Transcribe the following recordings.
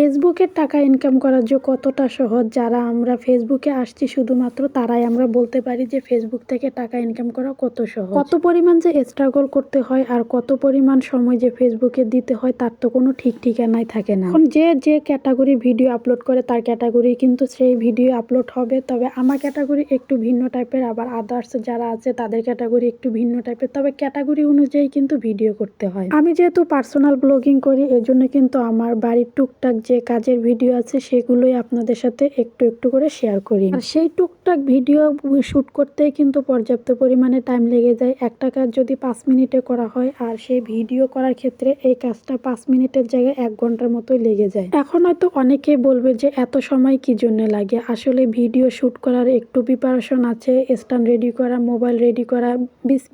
ফেসবুকের টাকা ইনকাম করার যে কতটা সহজ, যারা আমরা ফেসবুকে আসছি শুধুমাত্র তারাই আমরা বলতে পারি যে ফেসবুক থেকে টাকা ইনকাম করা কত সহজ। কত পরিমাণ যে স্ট্রাগল করতে হয় আর কত পরিমাণ সময় যে ফেসবুকে দিতে হয় তার তো কোনো ঠিক ঠিকানাই থাকে না। এখন যে যে ক্যাটাগরি ভিডিও আপলোড করে তার ক্যাটাগরি কিন্তু সেই ভিডিও আপলোড হবে, তবে আমার ক্যাটাগরি একটু ভিন্ন টাইপের আবার আদার্স যারা আছে তাদের ক্যাটাগরি একটু ভিন্ন টাইপের তবে ক্যাটাগরি অনুযায়ী কিন্তু ভিডিও করতে হয়। আমি যেহেতু পার্সোনাল ব্লগিং করি, এজন্য কিন্তু আমার বাড়ির টুকটাক যে কাজের ভিডিও আছে সেগুলোই আপনাদের সাথে একটু একটু করে শেয়ার করি। আর সেই টুকটাক ভিডিও শ্যুট করতে কিন্তু পর্যাপ্ত পরিমাণে টাইম লেগে যায়। একটা কাজ যদি পাঁচ মিনিটে করা হয় আর সেই ভিডিও করার ক্ষেত্রে এই কাজটা পাঁচ মিনিটের জায়গায় এক ঘণ্টার মতোই লেগে যায়। এখন হয়তো অনেকেই বলবে যে এত সময় কি জন্য লাগে? আসলে ভিডিও শুট করার একটু প্রিপারেশন আছে স্ট্যান্ড রেডি করা মোবাইল রেডি করা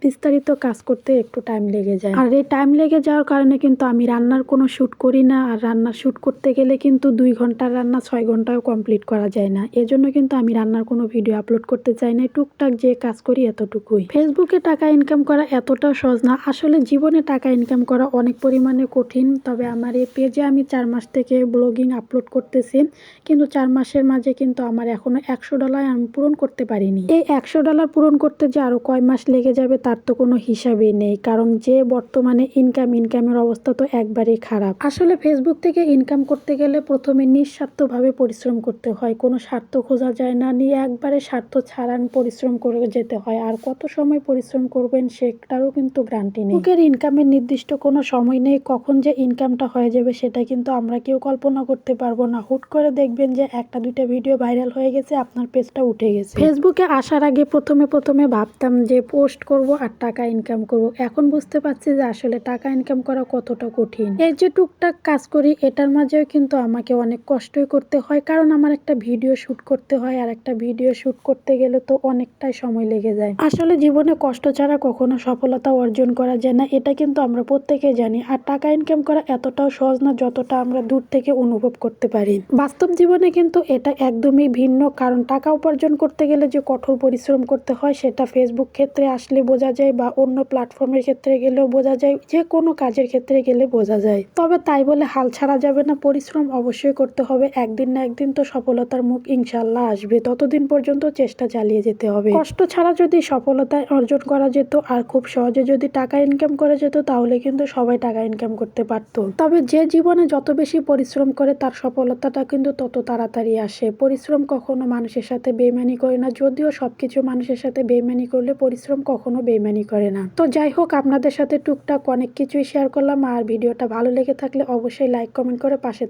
বিস্তারিত কাজ করতে একটু টাইম লেগে যায়। আর এই টাইম লেগে যাওয়ার কারণে কিন্তু আমি রান্নার কোনো শ্যুট করি না। আর রান্নার শ্যুট করতে গেলে কিন্তু দুই ঘণ্টার রান্না ছয় ঘন্টাও কমপ্লিট করা যায় না। এজন্য কিন্তু আমি রান্নার কোনো ভিডিও আপলোড করতে চাই না। টুকটাক যে কাজ করি এতটুকুই। ফেসবুকে টাকা ইনকাম করা এতটা সহজ না। আসলে জীবনে টাকা ইনকাম করা অনেক পরিমাণে কঠিন। তবে আমার এই পেজে আমি চার মাস থেকে ব্লগিং আপলোড করতেছি। কিন্তু চার মাসের মাঝে কিন্তু আমার এখনও একশো ডলার আমি পূরণ করতে পারিনি। এই একশো ডলার পূরণ করতে যে আরও কয় মাস লেগে যাবে তার তো কোনো হিসাবেই নেই। কারণ যে বর্তমানে ইনকাম ইনকামের অবস্থা তো একবারেই খারাপ। আসলে ফেসবুক থেকে ইনকাম করতে গেলে প্রথমে নিঃস্বার্থভাবে পরিশ্রম করতে হয়। কোনো স্বার্থ খোঁজা যায় না। নিয়ে একবারে স্বার্থ ছাড়ান পরিশ্রম করে যেতে হয়। আর কত সময় পরিশ্রম করবেন সেটারও কিন্তু গ্রান্টি নেই। ফেসবুকের ইনকামের নির্দিষ্ট কোনো সময় নেই। কখন যে ইনকামটা হয়ে যাবে সেটা কিন্তু আমরা কেউ কল্পনা করতে পারব না। হুট করে দেখবেন যে একটা দুইটা ভিডিও ভাইরাল হয়ে গেছে, আপনার পেজটা উঠে গেছে। ফেসবুকে আসার আগে প্রথমে প্রথমে ভাবতাম যে পোস্ট করব আর টাকা ইনকাম করব। এখন বুঝতে পারছি যে আসলে টাকা ইনকাম করা কতটা কঠিন। এই যে টুকটাক কাজ করি, এটার মাঝেও কিন্তু আমাকে অনেক কষ্টই করতে হয়। কারণ আমার একটা ভিডিও শুট করতে হয় আর একটা ভিডিও শুট করতে গেলে তো অনেকটাই সময় লেগে যায়। আসলে জীবনে কষ্ট ছাড়া কখনো সফলতা অর্জন করা যায় না, এটা কিন্তু আমরা প্রত্যেকে জানি। আর টাকা ইনকাম করা এতটাও সহজ না যতটা আমরা দূর থেকে অনুভব করতে পারি। বাস্তব জীবনে কিন্তু এটা একদমই ভিন্ন, কারণ টাকা উপার্জন করতে গেলে যে কঠোর পরিশ্রম করতে হয়, সেটা ফেসবুক ক্ষেত্রে আসলে বোঝা যায় বা অন্য প্ল্যাটফর্মের ক্ষেত্রে গেলেও বোঝা যায় যে কোনো কাজের ক্ষেত্রে গেলে বোঝা যায়। তবে তাই বলে হাল ছাড়া যাবে না, পরিশ্রম অবশ্যই করতে হবে। একদিন না একদিন তো সফলতার মুখ ইনশাল্লাহ আসবে। ততদিন পর্যন্ত চেষ্টা চালিয়ে যেতে হবে। কষ্ট ছাড়া যদি সফলতা অর্জন করা যেত আর খুব সহজে যদি টাকা ইনকাম করা যেত, তাহলে কিন্তু সবাই টাকা ইনকাম করতে পারতো। তবে যে জীবনে যত বেশি পরিশ্রম করে, তার সফলতাটা কিন্তু তত তাড়াতাড়ি আসে। পরিশ্রম কখনো মানুষের সাথে বেইমানি করে না। যদিও সবকিছু মানুষের সাথে বেইমানি করলে পরিশ্রম কখনো বেইমানি করে না। তো যাই হোক, আপনাদের সাথে টুকটাক অনেক কিছুই শেয়ার করলাম। আর ভিডিওটা ভালো লেগে থাকলে অবশ্যই লাইক কমেন্ট করে পাশে